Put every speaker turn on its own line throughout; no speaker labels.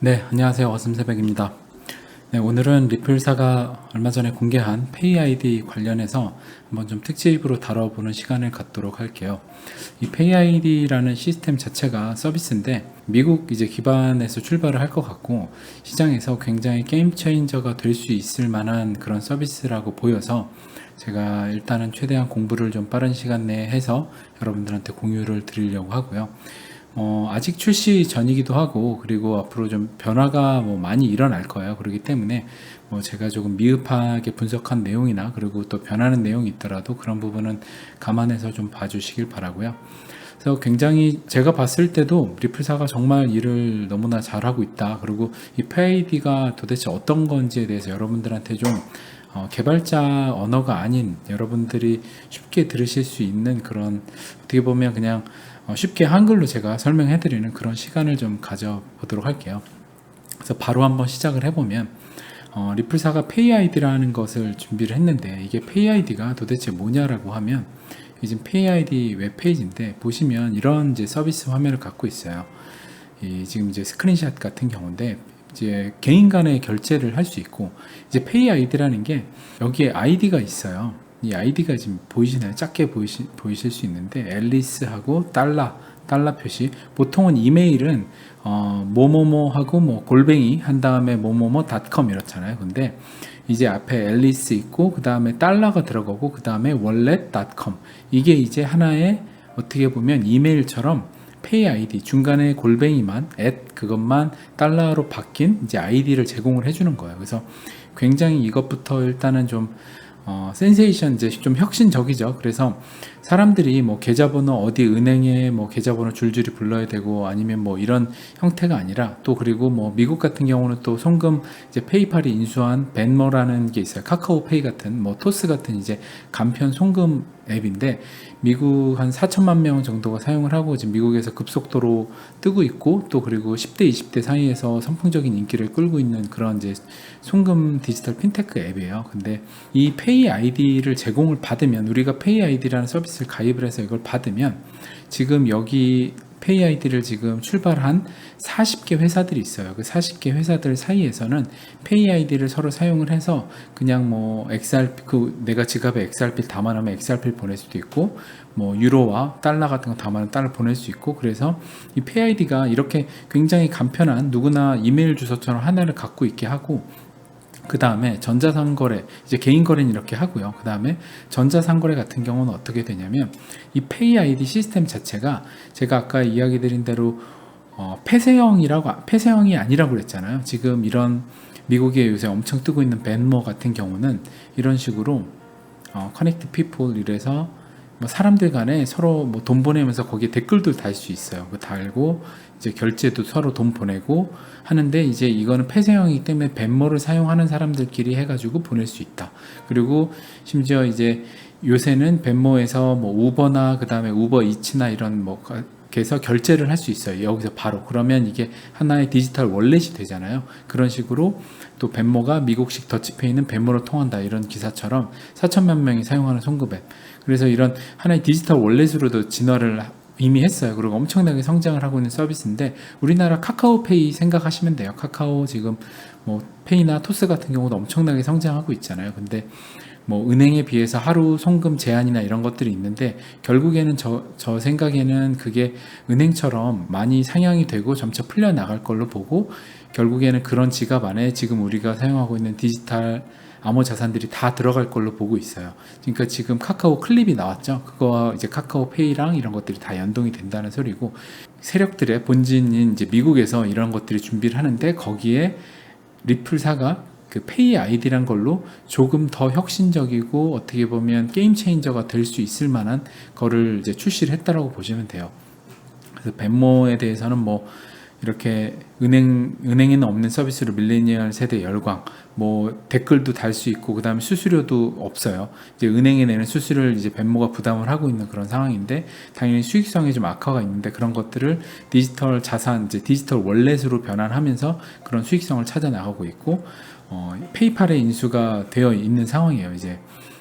네, 안녕하세요. 어슴새백입니다. 네, 오늘은 리플사가 얼마 전에 공개한 페이 아이디 관련해서 한번 좀 특집으로 다뤄보는 시간을 갖도록 할게요. 이 페이 아이디라는 시스템 자체가 서비스인데 미국 이제 기반에서 출발을 할 것 같고 시장에서 굉장히 게임 체인저가 될 수 있을 만한 그런 서비스라고 보여서 제가 일단은 최대한 공부를 좀 빠른 시간 내에 해서 여러분들한테 공유를 드리려고 하고요. 어, 아직 출시 전이기도 하고 그리고 앞으로 좀 변화가 뭐 많이 일어날 거예요. 그렇기 때문에 뭐 제가 조금 미흡하게 분석한 내용이나 그리고 또 변하는 내용이 있더라도 그런 부분은 감안해서 좀 봐주시길 바라고요. 그래서 굉장히 제가 봤을 때도 리플사가 정말 일을 너무나 잘하고 있다. 그리고 이 페이디가 도대체 어떤 건지에 대해서 여러분들한테 좀 어, 개발자 언어가 아닌 여러분들이 쉽게 들으실 수 있는 그런 어떻게 보면 그냥 어, 쉽게 한글로 제가 설명해 드리는 그런 시간을 좀 가져보도록 할게요. 그래서 바로 한번 시작을 해보면 어, 리플사가 페이아이디라는 것을 준비를 했는데 이게 페이아이디가 도대체 뭐냐라고 하면 이 지금 페이아이디 웹페이지인데 보시면 이런 이제 서비스 화면을 갖고 있어요. 이 지금 이제 스크린샷 같은 경우인데 이제 개인 간의 결제를 할 수 있고 이제 페이 아이디라는 게 여기에 아이디가 있어요. 이 아이디가 지금 보이시나요? 작게 보이시, 보이실 수 있는데 앨리스하고 달러 달러 표시 보통은 이메일은 어, 뭐뭐뭐하고 뭐 골뱅이 한 다음에 뭐뭐뭐닷컴 이렇잖아요. 근데 이제 앞에 앨리스 있고 그 다음에 달러가 들어가고 그 다음에 월렛닷컴 이게 이제 하나의 어떻게 보면 이메일처럼 페이 아이디 중간에 골뱅이만 at 그것만 달러로 바뀐 이제 아이디를 제공을 해주는 거예요. 그래서 굉장히 이것부터 일단은 좀 어, 센세이션 이제 좀 혁신적이죠. 그래서 사람들이 뭐 계좌번호 어디 은행에 뭐 계좌번호 줄줄이 불러야 되고 아니면 뭐 이런 형태가 아니라 또 그리고 뭐 미국 같은 경우는 또 송금 이제 페이팔이 인수한 벤머라는 게 있어요. 카카오페이 같은 뭐 토스 같은 이제 간편 송금 앱인데 미국 한 4천만 명 정도가 사용을 하고 지금 미국에서 급속도로 뜨고 있고 또 그리고 10대 20대 사이에서 선풍적인 인기를 끌고 있는 그런 이제 송금 디지털 핀테크 앱이에요. 근데 이 페이 아이디를 제공을 받으면 우리가 페이 아이디라는 서비스를 가입을 해서 이걸 받으면 지금 여기 페이 아이디를 지금 출발한 40개 회사들이 있어요. 그 40개 회사들 사이에서는 페이 아이디를 서로 사용을 해서 그냥 뭐 XRP 그 내가 지갑에 XRP 담아놓으면 XRP 를 보낼 수도 있고 뭐 유로와 달러 같은 거 담아놓으면 달러 보낼 수 있고 그래서 이 페이 아이디가 이렇게 굉장히 간편한 누구나 이메일 주소처럼 하나를 갖고 있게 하고 그 다음에 전자상거래 이제 개인 거래는 이렇게 하고요. 그 다음에 전자상거래 같은 경우는 어떻게 되냐면 이 페이 아이디 시스템 자체가 제가 아까 이야기 드린 대로 어, 폐쇄형이라고 폐쇄형이 아니라고 그랬잖아요. 지금 이런 미국에 요새 엄청 뜨고 있는 벤모 같은 경우는 이런 식으로 어, 커넥트 피플 이래서 뭐 사람들 간에 서로 뭐 돈 보내면서 거기에 댓글도 달 수 있어요. 그 달고 이제 결제도 서로 돈 보내고 하는데 이제 이거는 폐쇄형이기 때문에 벤모를 사용하는 사람들끼리 해가지고 보낼 수 있다. 그리고 심지어 이제 요새는 벤모에서 뭐 우버나 그 다음에 우버 이츠나 이런 뭐 해서 결제를 할 수 있어요. 여기서 바로 그러면 이게 하나의 디지털 월렛이 되잖아요. 그런 식으로 또 벤모가 미국식 더치페이는 벤모로 통한다 이런 기사처럼 4천만 명이 사용하는 송금 앱. 그래서 이런 하나의 디지털 월렛으로도 진화를 이미 했어요. 그리고 엄청나게 성장을 하고 있는 서비스인데 우리나라 카카오페이 생각하시면 돼요. 카카오 지금 뭐 페이나 토스 같은 경우도 엄청나게 성장하고 있잖아요. 근데 뭐 은행에 비해서 하루 송금 제한이나 이런 것들이 있는데 결국에는 저, 저 생각에는 그게 은행처럼 많이 상향이 되고 점차 풀려 나갈 걸로 보고 결국에는 그런 지갑 안에 지금 우리가 사용하고 있는 디지털 암호 자산들이 다 들어갈 걸로 보고 있어요. 그러니까 지금 카카오 클립이 나왔죠. 그거와 이제 카카오 페이랑 이런 것들이 다 연동이 된다는 소리고 세력들의 본진인 이제 미국에서 이런 것들이 준비를 하는데 거기에 리플사가 그 페이 아이디란 걸로 조금 더 혁신적이고 어떻게 보면 게임 체인저가 될 수 있을 만한 거를 이제 출시를 했다라고 보시면 돼요. 그래서 벤모에 대해서는 뭐 이렇게 은행 은행에는 없는 서비스로 밀레니얼 세대 열광 뭐 댓글도 달 수 있고 그다음에 수수료도 없어요. 이제 은행에 내는 수수료를 이제 벤모가 부담을 하고 있는 그런 상황인데 당연히 수익성에 좀 악화가 있는데 그런 것들을 디지털 자산 이제 디지털 월렛으로 변환하면서 그런 수익성을 찾아 나가고 있고 어, 페이팔의 인수가 되어 있는 상황이에요. 이제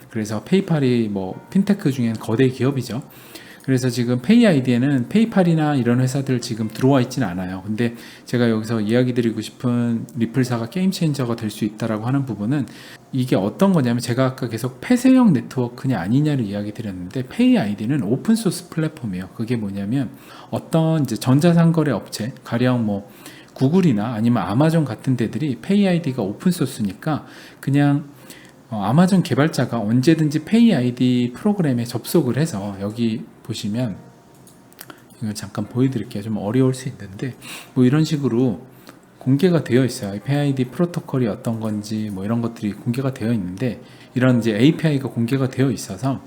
그래서 페이팔이 뭐 핀테크 중엔 거대 기업이죠. 그래서 지금 페이 아이디에는 페이팔이나 이런 회사들 지금 들어와 있지는 않아요. 근데 제가 여기서 이야기 드리고 싶은 리플사가 게임 체인저가 될 수 있다라고 하는 부분은 이게 어떤 거냐면 제가 아까 계속 폐쇄형 네트워크냐 아니냐를 이야기 드렸는데 페이 아이디는 오픈 소스 플랫폼이에요. 그게 뭐냐면 어떤 이제 전자상거래 업체 가령 뭐 구글이나 아니면 아마존 같은 데들이 페이 아이디가 오픈 소스니까 그냥 어, 아마존 개발자가 언제든지 페이 아이디 프로그램에 접속을 해서 여기 보시면 이거 잠깐 보여드릴게요. 좀 어려울 수 있는데 뭐 이런 식으로 공개가 되어 있어요. 아이디 프로토콜이 어떤 건지 뭐 이런 것들이 공개가 되어 있는데 이런 이제 API가 공개가 되어 있어서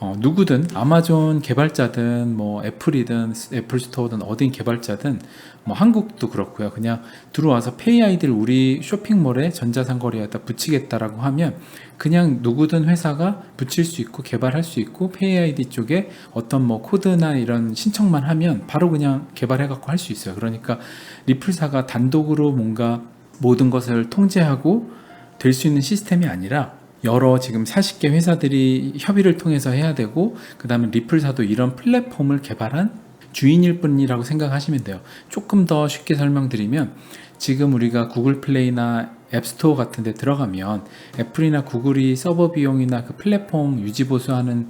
어, 누구든 아마존 개발자든 뭐 애플이든 애플 스토어든 어딘 개발자든 뭐 한국도 그렇고요. 그냥 들어와서 페이 아이디를 우리 쇼핑몰에 전자상거래에다 붙이겠다라고 하면 그냥 누구든 회사가 붙일 수 있고 개발할 수 있고 페이 아이디 쪽에 어떤 뭐 코드나 이런 신청만 하면 바로 그냥 개발해 갖고 할 수 있어요. 그러니까 리플사가 단독으로 뭔가 모든 것을 통제하고 될 수 있는 시스템이 아니라 여러 지금 40개 회사들이 협의를 통해서 해야 되고 그다음에 리플사도 이런 플랫폼을 개발한 주인일 뿐이라고 생각하시면 돼요. 조금 더 쉽게 설명드리면 지금 우리가 구글 플레이나 앱스토어 같은 데 들어가면 애플이나 구글이 서버 비용이나 그 플랫폼 유지 보수하는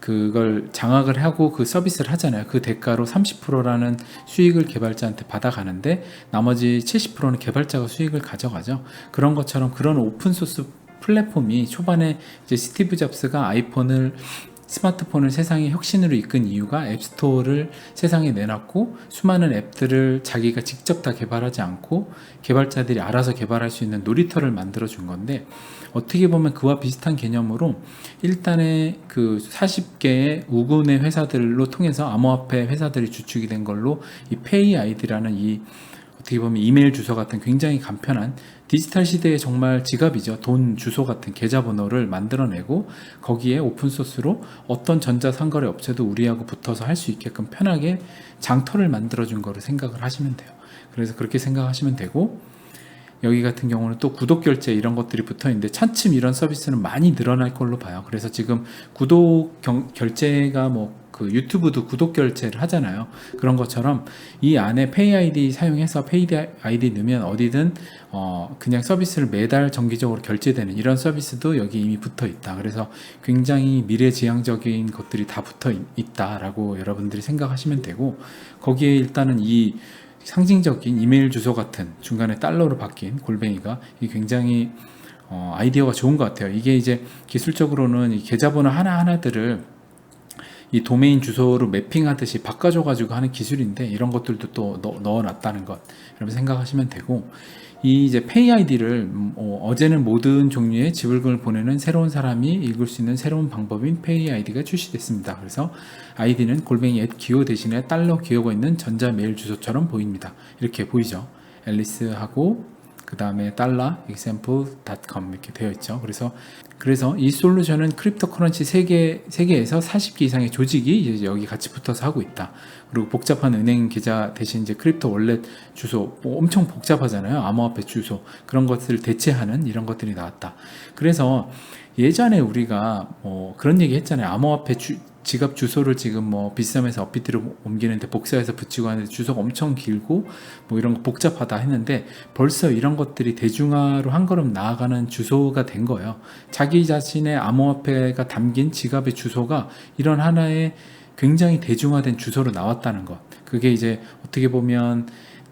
그걸 장악을 하고 그 서비스를 하잖아요. 그 대가로 30%라는 수익을 개발자한테 받아가는데 나머지 70%는 개발자가 수익을 가져가죠. 그런 것처럼 그런 오픈 소스 플랫폼이 초반에 이제 스티브 잡스가 아이폰을 스마트폰을 세상의 혁신으로 이끈 이유가 앱스토어를 세상에 내놨고 수많은 앱들을 자기가 직접 다 개발하지 않고 개발자들이 알아서 개발할 수 있는 놀이터를 만들어 준 건데 어떻게 보면 그와 비슷한 개념으로 일단의 그 40개의 우군의 회사들로 통해서 암호화폐 회사들이 주축이 된 걸로 이 페이 아이디라는 이 어떻게 보면 이메일 주소 같은 굉장히 간편한 디지털 시대의 정말 지갑이죠. 돈 주소 같은 계좌번호를 만들어내고 거기에 오픈소스로 어떤 전자상거래 업체도 우리하고 붙어서 할 수 있게끔 편하게 장터를 만들어준 거를 생각을 하시면 돼요. 그래서 그렇게 생각하시면 되고 여기 같은 경우는 또 구독 결제 이런 것들이 붙어 있는데 차츰 이런 서비스는 많이 늘어날 걸로 봐요. 그래서 지금 구독 경, 결제가 뭐 그 유튜브도 구독 결제를 하잖아요. 그런 것처럼 이 안에 페이 아이디 사용해서 페이 아이디 넣으면 어디든 어 그냥 서비스를 매달 정기적으로 결제되는 이런 서비스도 여기 이미 붙어 있다. 그래서 굉장히 미래지향적인 것들이 다 붙어 있다라고 여러분들이 생각하시면 되고 거기에 일단은 이 상징적인 이메일 주소 같은 중간에 달러로 바뀐 골뱅이가 굉장히 어, 아이디어가 좋은 것 같아요. 이게 이제 기술적으로는 이 계좌번호 하나하나들을 이 도메인 주소로 매핑하듯이 바꿔줘가지고 하는 기술인데 이런 것들도 또 넣 어, 놨다는 것 여러분 생각하시면 되고 이 이제 페이 아이디를 어, 제는 모든 종류의 지불금을 보내는 새로운 사람이 읽을 수 있는 새로운 방법인 페이 아이디가 출시됐습니다. 그래서 아이디는 골뱅이 앱 기호 대신에 달러 기호가 있는 전자 메일 주소처럼 보입니다. 이렇게 보이죠. 앨리스하고 그 다음에 달러 example.com 이렇게 되어 있죠. 그래서 그래서 이 솔루션은 크립토 커런시 세계 세계에서 40개 이상의 조직이 이제 여기 같이 붙어서 하고 있다. 그리고 복잡한 은행 계좌 대신 이제 크립토 월렛 주소 뭐 엄청 복잡하잖아요. 암호화폐 주소 그런 것들을 대체하는 이런 것들이 나왔다. 그래서 예전에 우리가 뭐 그런 얘기 했잖아요. 암호화폐 주, 지갑 주소를 지금 뭐 비싸면서 업비트로 옮기는데 복사해서 붙이고 하는데 주소가 엄청 길고 뭐 이런 거 복잡하다 했는데 벌써 이런 것들이 대중화로 한 걸음 나아가는 주소가 된 거예요. 자기 자신의 암호화폐가 담긴 지갑의 주소가 이런 하나의 굉장히 대중화된 주소로 나왔다는 것. 그게 이제 어떻게 보면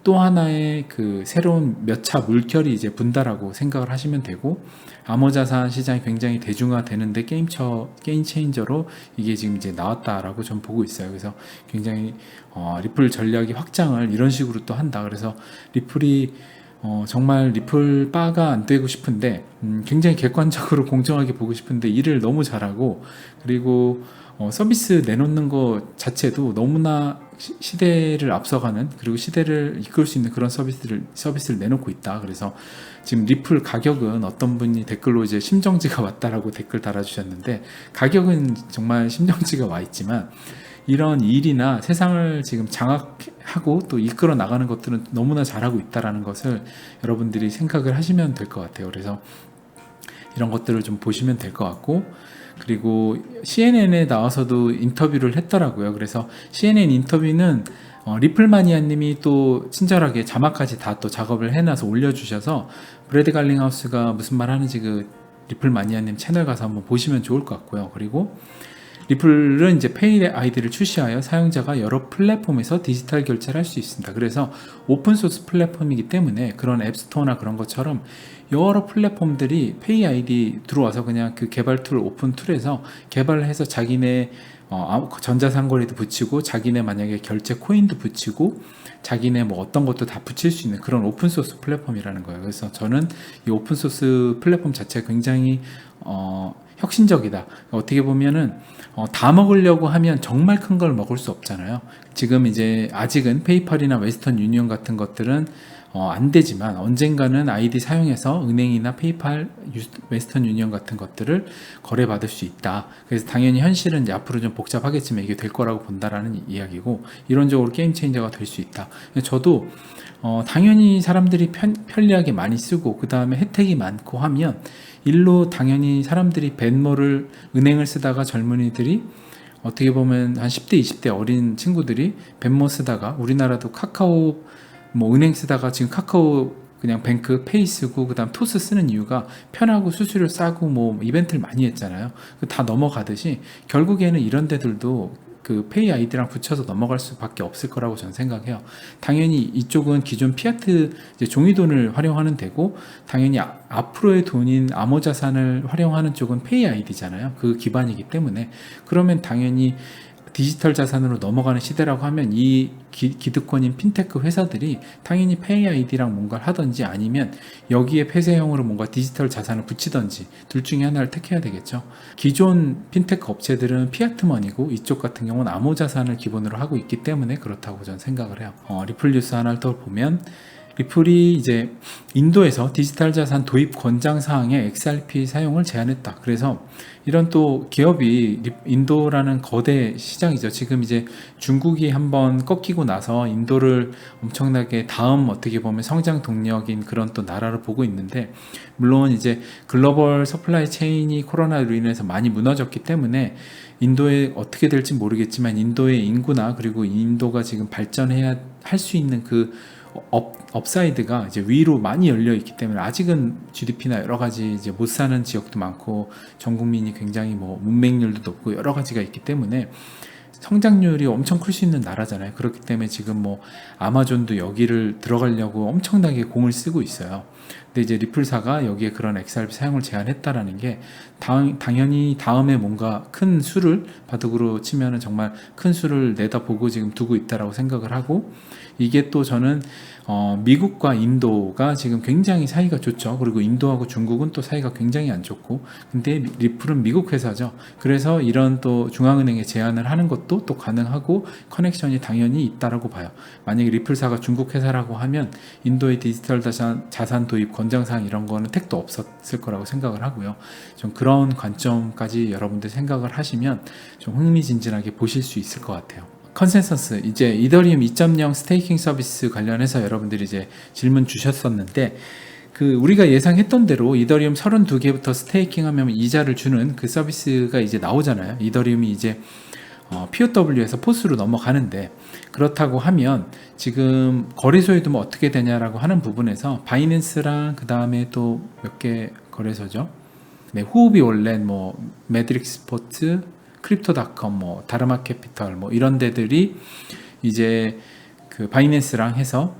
또 하나의 그 새로운 몇 차 물결이 이제 분다라고 생각을 하시면 되고 암호자산 시장이 굉장히 대중화되는데 게임처 게임 체인저로 이게 지금 이제 나왔다라고 전 보고 있어요. 그래서 굉장히 어, 리플 전략이 확장을 이런 식으로 또 한다. 그래서 리플이 어, 정말 리플 바가 안 되고 싶은데 음, 굉장히 객관적으로 공정하게 보고 싶은데 일을 너무 잘하고 그리고 어, 서비스 내놓는 것 자체도 너무나 시, 대를 앞서가는 그리고 시대를 이끌 수 있는 그런 서비스를 서비스를 내놓고 있다. 그래서 지금 리플 가격은 어떤 분이 댓글로 이제 심정지가 왔다라고 댓글 달아주셨는데 가격은 정말 심정지가 와 있지만 이런 일이나 세상을 지금 장악하고 또 이끌어 나가는 것들은 너무나 잘하고 있다라는 것을 여러분들이 생각을 하시면 될 것 같아요. 그래서 이런 것들을 좀 보시면 될 것 같고 그리고 CNN에 나와서도 인터뷰를 했더라고요. 그래서 CNN 인터뷰는 어, 리플마니아님이 또 친절하게 자막까지 다 또 작업을 해놔서 올려주셔서 브래드 갈링하우스가 무슨 말 하는지 그 리플마니아님 채널 가서 한번 보시면 좋을 것 같고요. 그리고 리플은 이제 페이 아이디를 출시하여 사용자가 여러 플랫폼에서 디지털 결제를 할 수 있습니다. 그래서 오픈 소스 플랫폼이기 때문에 그런 앱스토어나 그런 것처럼 여러 플랫폼들이 페이 아이디 들어와서 그냥 그 개발 툴 오픈 툴에서 개발을 해서 자기네 어, 전자상거래도 붙이고 자기네 만약에 결제 코인도 붙이고 자기네 뭐 어떤 것도 다 붙일 수 있는 그런 오픈 소스 플랫폼이라는 거예요. 그래서 저는 이 오픈 소스 플랫폼 자체가 굉장히 어, 혁신적이다. 어떻게 보면은 어, 다 먹으려고 하면 정말 큰 걸 먹을 수 없잖아요. 지금 이제 아직은 페이팔이나 웨스턴 유니언 같은 것들은 어, 안 되지만 언젠가는 아이디 사용해서 은행이나 페이팔, 유- 웨스턴 유니언 같은 것들을 거래받을 수 있다. 그래서 당연히 현실은 이제 앞으로 좀 복잡하겠지만 이게 될 거라고 본다라는 이- 이야기고 이론적으로 게임 체인저가 될 수 있다. 저도 어, 당연히 사람들이 편, 편리하게 많이 쓰고 그 다음에 혜택이 많고 하면 일로 당연히 사람들이 벤모를 은행을 쓰다가 젊은이들이 어떻게 보면 한 10대, 20대 어린 친구들이 벤모 쓰다가 우리나라도 카카오 뭐 은행 쓰다가 지금 카카오 그냥 뱅크 페이 쓰고 그다음 토스 쓰는 이유가 편하고 수수료 싸고 뭐 이벤트를 많이 했잖아요. 그다 넘어가듯이 결국에는 이런 데들도 그 페이 아이디랑 붙여서 넘어갈 수밖에 없을 거라고 저는 생각해요. 당연히 이쪽은 기존 피아트 이제 종이 돈을 활용하는 데고 당연히 아- 앞으로의 돈인 암호 자산을 활용하는 쪽은 페이 아이디잖아요. 그 기반이기 때문에 그러면 당연히 디지털 자산으로 넘어가는 시대라고 하면 이 기, 기득권인 핀테크 회사들이 당연히 페이 아이디랑 뭔가를 하든지 아니면 여기에 폐쇄형으로 뭔가 디지털 자산을 붙이든지 둘 중에 하나를 택해야 되겠죠. 기존 핀테크 업체들은 피아트머니고 이쪽 같은 경우는 암호 자산을 기본으로 하고 있기 때문에 그렇다고 저는 생각을 해요. 어, 리플 뉴스 하나를 더 보면 리플이 이제 인도에서 디지털 자산 도입 권장 사항에 XRP 사용을 제한했다. 그래서 이런 또 기업이 리- 인도라는 거대 시장이죠. 지금 이제 중국이 한번 꺾이고 나서 인도를 엄청나게 다음 어떻게 보면 성장 동력인 그런 또 나라로 보고 있는데 물론 이제 글로벌 서플라이 체인이 코로나로 인해서 많이 무너졌기 때문에 인도에 어떻게 될지 모르겠지만 인도의 인구나 그리고 인도가 지금 발전해야 할 수 있는 그 업, 업사이드가 이제 위로 많이 열려 있기 때문에 아직은 GDP나 여러 가지 이제 못 사는 지역도 많고 전 국민이 굉장히 뭐 문맹률도 높고 여러 가지가 있기 때문에 성장률이 엄청 클 수 있는 나라잖아요. 그렇기 때문에 지금 뭐 아마존도 여기를 들어가려고 엄청나게 공을 쓰고 있어요. 근데 이제 리플사가 여기에 그런 XRP 사용을 제한했다라는 게 당, 당연히 다음에 뭔가 큰 수를 바둑으로 치면은 정말 큰 수를 내다보고 지금 두고 있다라고 생각을 하고 이게 또 저는 어, 미국과 인도가 지금 굉장히 사이가 좋죠. 그리고 인도하고 중국은 또 사이가 굉장히 안 좋고, 근데 리플은 미국 회사죠. 그래서 이런 또 중앙은행에 제안을 하는 것도 또 가능하고 커넥션이 당연히 있다라고 봐요. 만약에 리플사가 중국 회사라고 하면 인도의 디지털 자산, 자산 도입 권장사항 이런 거는 택도 없었을 거라고 생각을 하고요. 좀 그런 관점까지 여러분들 생각을 하시면 좀 흥미진진하게 보실 수 있을 것 같아요. 컨센서스 이제 이더리움 2.0 스테이킹 서비스 관련해서 여러분들이 이제 질문 주셨었는데 그 우리가 예상했던 대로 이더리움 32개부터 스테이킹 하면 이자를 주는 그 서비스가 이제 나오잖아요. 이더리움이 이제 어, POW에서 포스로 넘어가는데 그렇다고 하면 지금 거래소에 두면 어떻게 되냐라고 하는 부분에서 바이낸스랑 그 다음에 또 몇 개 거래소죠. 네, 후오비 원래 뭐 매드릭 스포츠, 크립토닷컴, 뭐 다르마 캐피털 뭐 이런 데들이 이제 그 바이낸스랑 해서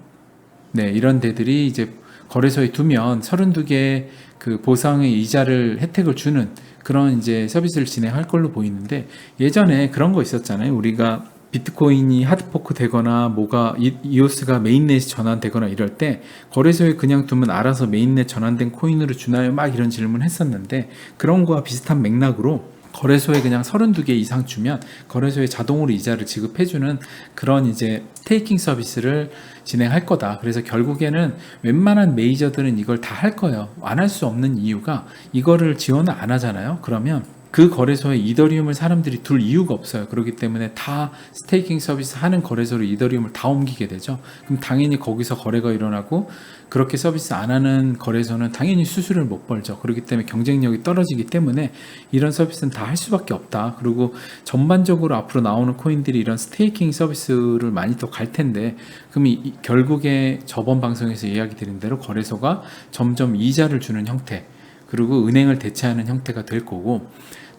네, 이런 데들이 이제 거래소에 두면 32개 그 보상의 이자를 혜택을 주는 그런 이제 서비스를 진행할 걸로 보이는데 예전에 그런 거 있었잖아요. 우리가 비트코인이 하드포크 되거나 뭐가 이- 이오스가 메인넷이 전환되거나 이럴 때 거래소에 그냥 두면 알아서 메인넷 전환된 코인으로 주나요? 막 이런 질문 했었는데 그런 거와 비슷한 맥락으로 거래소에 그냥 32개 이상 주면 거래소에 자동으로 이자를 지급해주는 그런 이제 테이킹 서비스를 진행할 거다. 그래서 결국에는 웬만한 메이저들은 이걸 다 할 거예요. 안 할 수 없는 이유가 이거를 지원을 안 하잖아요. 그러면 그 거래소에 이더리움을 사람들이 둘 이유가 없어요. 그렇기 때문에 다 스테이킹 서비스 하는 거래소로 이더리움을 다 옮기게 되죠. 그럼 당연히 거기서 거래가 일어나고 그렇게 서비스 안 하는 거래소는 당연히 수수료를 못 벌죠. 그렇기 때문에 경쟁력이 떨어지기 때문에 이런 서비스는 다 할 수밖에 없다. 그리고 전반적으로 앞으로 나오는 코인들이 이런 스테이킹 서비스를 많이 더갈 텐데 그럼 이, 이- 결국에 저번 방송에서 이야기 드린 대로 거래소가 점점 이자를 주는 형태 그리고 은행을 대체하는 형태가 될 거고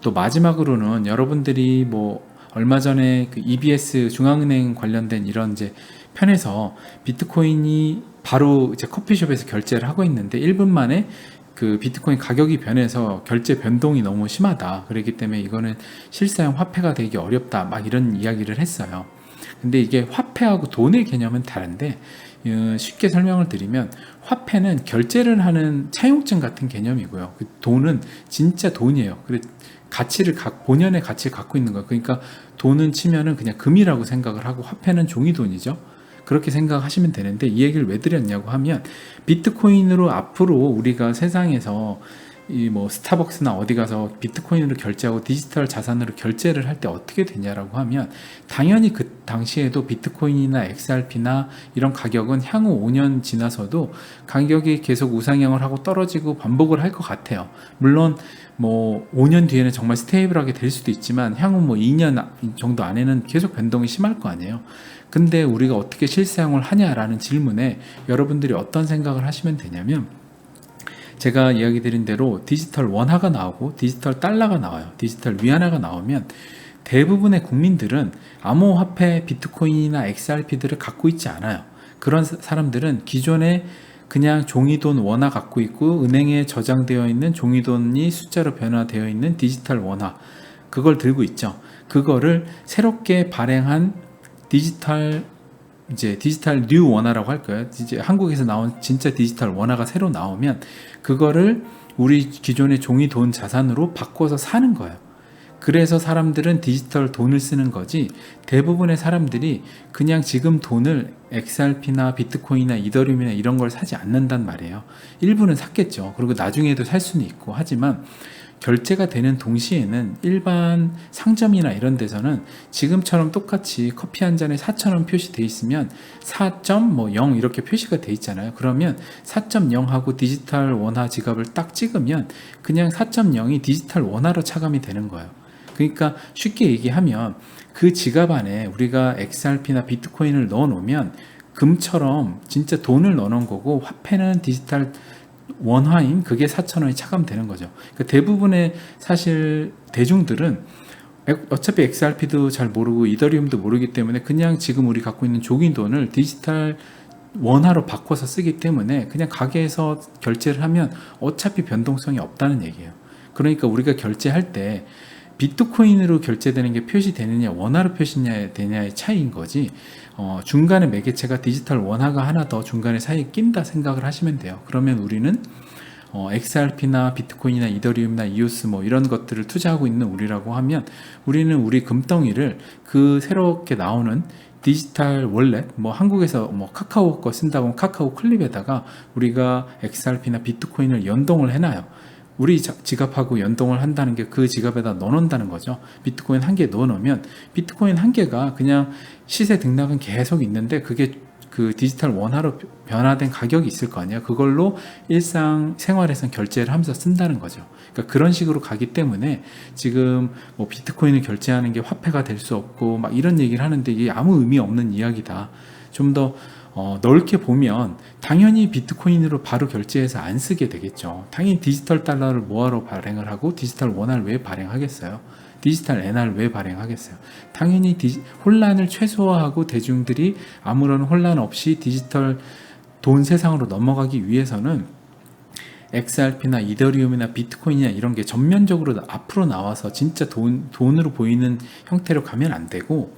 또 마지막으로는 여러분들이 뭐 얼마 전에 그 EBS 중앙은행 관련된 이런 이제 편에서 비트코인이 바로 이제 커피숍에서 결제를 하고 있는데 1분 만에 그 비트코인 가격이 변해서 결제 변동이 너무 심하다. 그렇기 때문에 이거는 실사용 화폐가 되기 어렵다. 막 이런 이야기를 했어요. 근데 이게 화폐하고 돈의 개념은 다른데 어, 쉽게 설명을 드리면 화폐는 결제를 하는 차용증 같은 개념이고요. 그 돈은 진짜 돈이에요. 가치를 각 본연의 가치를 갖고 있는 거예요. 그러니까 돈은 치면은 그냥 금이라고 생각을 하고 화폐는 종이 돈이죠. 그렇게 생각하시면 되는데 이 얘기를 왜 드렸냐고 하면 비트코인으로 앞으로 우리가 세상에서 이 뭐 스타벅스나 어디 가서 비트코인으로 결제하고 디지털 자산으로 결제를 할 때 어떻게 되냐라고 하면 당연히 그 당시에도 비트코인이나 XRP나 이런 가격은 향후 5년 지나서도 가격이 계속 우상향을 하고 떨어지고 반복을 할 것 같아요. 물론 뭐 5년 뒤에는 정말 스테이블하게 될 수도 있지만 향후 뭐 2년 정도 안에는 계속 변동이 심할 거 아니에요. 근데 우리가 어떻게 실사용을 하냐라는 질문에 여러분들이 어떤 생각을 하시면 되냐면 제가 이야기 드린 대로 디지털 원화가 나오고 디지털 달러가 나와요. 디지털 위안화가 나오면 대부분의 국민들은 암호화폐 비트코인이나 XRP들을 갖고 있지 않아요. 그런 사- 사람들은 기존에 그냥 종이돈 원화 갖고 있고 은행에 저장되어 있는 종이돈이 숫자로 변화되어 있는 디지털 원화 그걸 들고 있죠. 그거를 새롭게 발행한 디지털 이제 디지털 뉴 원화라고 할 거예요. 이제 한국에서 나온 진짜 디지털 원화가 새로 나오면 그거를 우리 기존의 종이 돈 자산으로 바꿔서 사는 거예요. 그래서 사람들은 디지털 돈을 쓰는 거지 대부분의 사람들이 그냥 지금 돈을 XRP나 비트코인이나 이더리움이나 이런 걸 사지 않는단 말이에요. 일부는 샀겠죠. 그리고 나중에도 살 수는 있고 하지만 결제가 되는 동시에는 일반 상점이나 이런 데서는 지금처럼 똑같이 커피 한 잔에 4,000원 표시돼 있으면 4.0 이렇게 표시가 돼 있잖아요. 그러면 4.0하고 디지털 원화 지갑을 딱 찍으면 그냥 4.0이 디지털 원화로 차감이 되는 거예요. 그러니까 쉽게 얘기하면 그 지갑 안에 우리가 XRP나 비트코인을 넣어 놓으면 금처럼 진짜 돈을 넣어 놓은 거고 화폐는 디지털 원화인 그게 4,000원이 차감되는 거죠. 그러니까 대부분의 사실 대중들은 엑- 어차피 XRP도 잘 모르고 이더리움도 모르기 때문에 그냥 지금 우리 갖고 있는 종이 돈을 디지털 원화로 바꿔서 쓰기 때문에 그냥 가게에서 결제를 하면 어차피 변동성이 없다는 얘기예요. 그러니까 우리가 결제할 때 비트코인으로 결제되는 게 표시되느냐 원화로 표시되느냐의 차이인 거지 어, 중간에 매개체가 디지털 원화가 하나 더 중간에 사이에 낀다 생각을 하시면 돼요. 그러면 우리는 어, XRP나 비트코인이나 이더리움이나 이오스 뭐 이런 것들을 투자하고 있는 우리라고 하면 우리는 우리 금덩이를 그 새롭게 나오는 디지털 월렛 뭐 한국에서 뭐 카카오 거 쓴다고 카카오 클립에다가 우리가 XRP나 비트코인을 연동을 해놔요. 우리 자- 지갑하고 연동을 한다는 게 그 지갑에다 넣어놓는다는 거죠. 비트코인 한 개 넣어놓으면 비트코인 한 개가 그냥 시세 등락은 계속 있는데 그게 그 디지털 원화로 변화된 가격이 있을 거 아니에요. 그걸로 일상 생활에서 결제를 하면서 쓴다는 거죠. 그러니까 그런 식으로 가기 때문에 지금 뭐 비트코인을 결제하는 게 화폐가 될 수 없고 막 이런 얘기를 하는데 이게 아무 의미 없는 이야기다. 좀더 어, 넓게 보면 당연히 비트코인으로 바로 결제해서 안 쓰게 되겠죠. 당연히 디지털 달러를 뭐하러 발행을 하고 디지털 원화를 왜 발행하겠어요? 디지털 엔화를 왜 발행하겠어요? 당연히 디지- 혼란을 최소화하고 대중들이 아무런 혼란 없이 디지털 돈 세상으로 넘어가기 위해서는 XRP나 이더리움이나 비트코인이나 이런 게 전면적으로 나- 앞으로 나와서 진짜 돈, 돈으로 보이는 형태로 가면 안 되고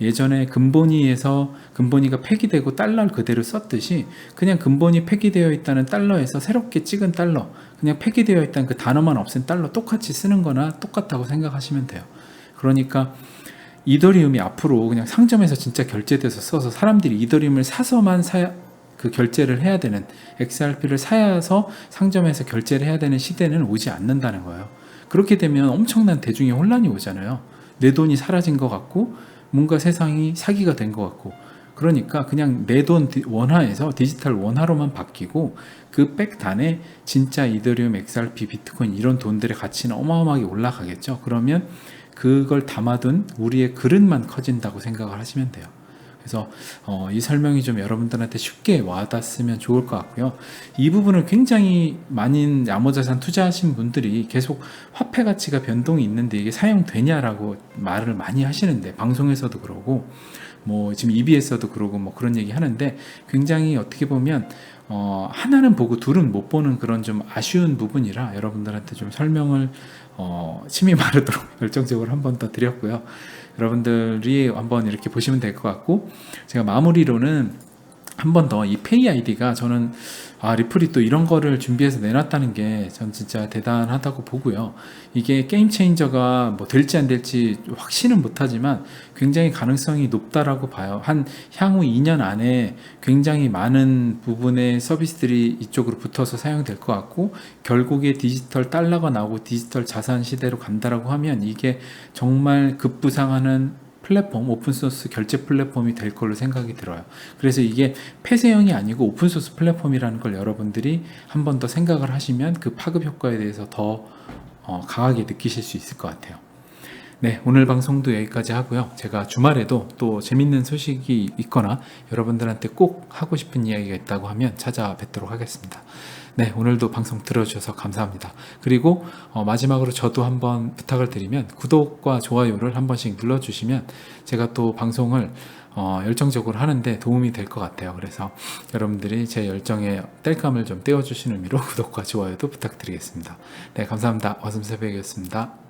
예전에 금본위에서 금본위가 폐기되고 달러를 그대로 썼듯이 그냥 금본위 폐기되어 있다는 달러에서 새롭게 찍은 달러 그냥 폐기되어 있다는 그 단어만 없앤 달러 똑같이 쓰는 거나 똑같다고 생각하시면 돼요. 그러니까 이더리움이 앞으로 그냥 상점에서 진짜 결제돼서 써서 사람들이 이더리움을 사서만 사야 그 결제를 해야 되는 XRP를 사야서 상점에서 결제를 해야 되는 시대는 오지 않는다는 거예요. 그렇게 되면 엄청난 대중의 혼란이 오잖아요. 내 돈이 사라진 것 같고 뭔가 세상이 사기가 된 것 같고 그러니까 그냥 내 돈 원화에서 디지털 원화로만 바뀌고 그 백단에 진짜 이더리움, XRP, 비트코인 이런 돈들의 가치는 어마어마하게 올라가겠죠. 그러면 그걸 담아둔 우리의 그릇만 커진다고 생각을 하시면 돼요. 그래서 어, 이 설명이 좀 여러분들한테 쉽게 와닿았으면 좋을 것 같고요. 이 부분을 굉장히 많은 암호자산 투자하신 분들이 계속 화폐 가치가 변동이 있는데 이게 사용되냐라고 말을 많이 하시는데 방송에서도 그러고 뭐 지금 EBS에서도 그러고 뭐 그런 얘기 하는데 굉장히 어떻게 보면 어, 하나는 보고 둘은 못 보는 그런 좀 아쉬운 부분이라 여러분들한테 좀 설명을 어, 침이 마르도록 열정적으로 한 번 더 드렸고요. 여러분들이 한번 이렇게 보시면 될 것 같고 제가 마무리로는 한 번 더 이 페이 아이디가 저는 아 리플이 또 이런 거를 준비해서 내놨다는 게 전 진짜 대단하다고 보고요. 이게 게임 체인저가 뭐 될지 안 될지 확신은 못하지만 굉장히 가능성이 높다라고 봐요. 한 향후 2년 안에 굉장히 많은 부분의 서비스들이 이쪽으로 붙어서 사용될 것 같고 결국에 디지털 달러가 나오고 디지털 자산 시대로 간다라고 하면 이게 정말 급부상하는 플랫폼, 오픈소스 결제 플랫폼이 될 걸로 생각이 들어요. 그래서 이게 폐쇄형이 아니고 오픈소스 플랫폼이라는 걸 여러분들이 한 번 더 생각을 하시면 그 파급 효과에 대해서 더 어, 강하게 느끼실 수 있을 것 같아요. 네, 오늘 방송도 여기까지 하고요. 제가 주말에도 또 재밌는 소식이 있거나 여러분들한테 꼭 하고 싶은 이야기가 있다고 하면 찾아뵙도록 하겠습니다. 네, 오늘도 방송 들어주셔서 감사합니다. 그리고 어, 마지막으로 저도 한번 부탁을 드리면 구독과 좋아요를 한 번씩 눌러주시면 제가 또 방송을 어, 열정적으로 하는데 도움이 될 것 같아요. 그래서 여러분들이 제 열정에 땔감을 좀 떼어주시는 의미로 구독과 좋아요도 부탁드리겠습니다. 네, 감사합니다. 어슴새벽이었습니다.